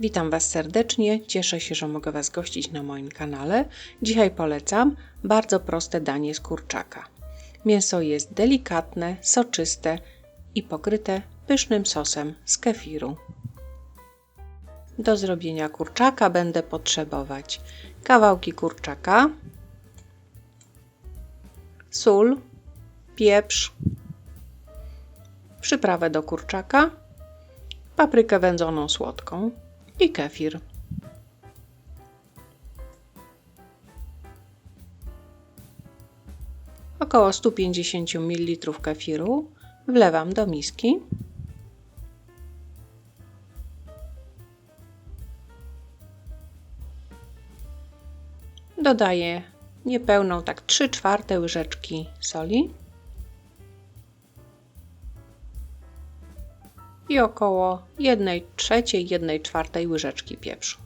Witam Was serdecznie, cieszę się, że mogę Was gościć na moim kanale. Dzisiaj polecam bardzo proste danie z kurczaka. Mięso jest delikatne, soczyste i pokryte pysznym sosem z kefiru. Do zrobienia kurczaka będę potrzebować kawałki kurczaka, sól, pieprz, przyprawę do kurczaka, paprykę wędzoną słodką i kefir. Około 150 ml kefiru wlewam do miski. Dodaję niepełną, tak 3 czwarte łyżeczki soli. I około 1 trzeciej, 1 czwartej łyżeczki pieprzu.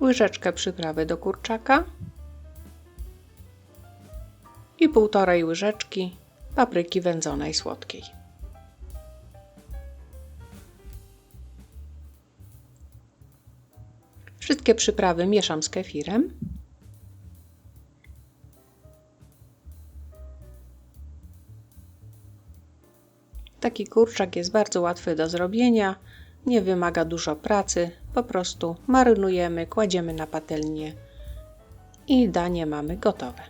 Łyżeczkę przyprawy do kurczaka i półtorej łyżeczki papryki wędzonej słodkiej. Wszystkie przyprawy mieszam z kefirem. Taki kurczak jest bardzo łatwy do zrobienia, nie wymaga dużo pracy, po prostu marynujemy, kładziemy na patelnię i danie mamy gotowe.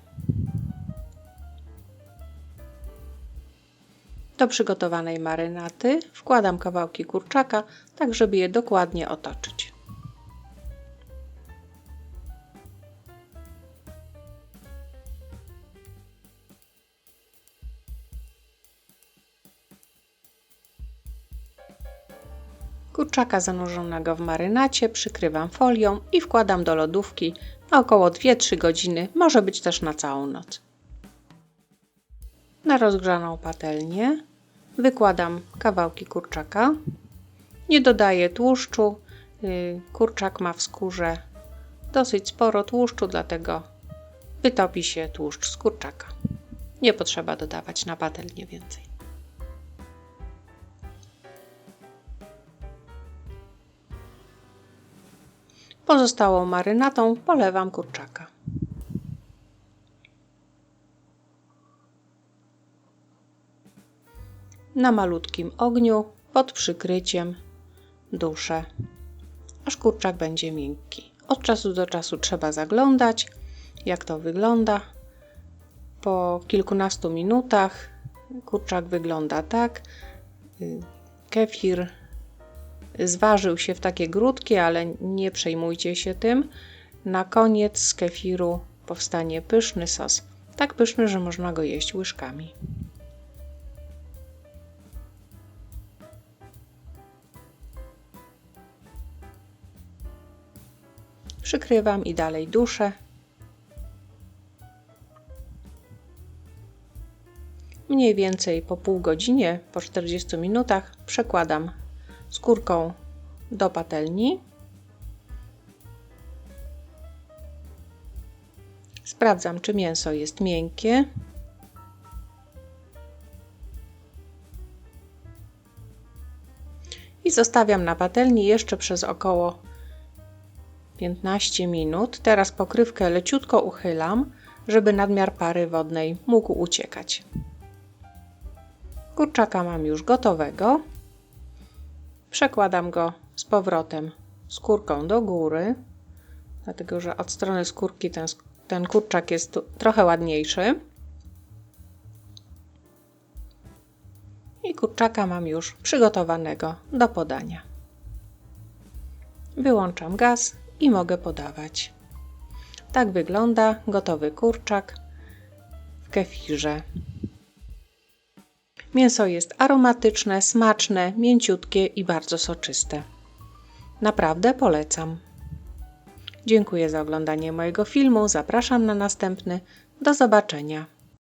Do przygotowanej marynaty wkładam kawałki kurczaka, tak żeby je dokładnie otoczyć. Kurczaka zanurzonego w marynacie przykrywam folią i wkładam do lodówki na około 2-3 godziny, może być też na całą noc. Na rozgrzaną patelnię wykładam kawałki kurczaka. Nie dodaję tłuszczu. Y, kurczak ma w skórze dosyć sporo tłuszczu, dlatego wytopi się tłuszcz z kurczaka. Nie potrzeba dodawać na patelnię więcej. Pozostałą marynatą polewam kurczaka. Na malutkim ogniu pod przykryciem duszę, aż kurczak będzie miękki. Od czasu do czasu trzeba zaglądać, jak to wygląda. Po kilkunastu minutach kurczak wygląda tak. Kefir zważył się w takie grudki, ale nie przejmujcie się tym. Na koniec z kefiru powstanie pyszny sos. Tak pyszny, że można go jeść łyżkami. Przykrywam i dalej duszę. Mniej więcej po pół godzinie, po 40 minutach przekładam skórką do patelni. Sprawdzam, czy mięso jest miękkie. I zostawiam na patelni jeszcze przez około 15 minut. Teraz pokrywkę leciutko uchylam, żeby nadmiar pary wodnej mógł uciekać. Kurczaka mam już gotowego. Przekładam go z powrotem skórką do góry, dlatego że od strony skórki ten, ten kurczak jest trochę ładniejszy. I kurczaka mam już przygotowanego do podania. Wyłączam gaz i mogę podawać. Tak wygląda gotowy kurczak w kefirze. Mięso jest aromatyczne, smaczne, mięciutkie i bardzo soczyste. Naprawdę polecam. Dziękuję za oglądanie mojego filmu. Zapraszam na następny. Do zobaczenia.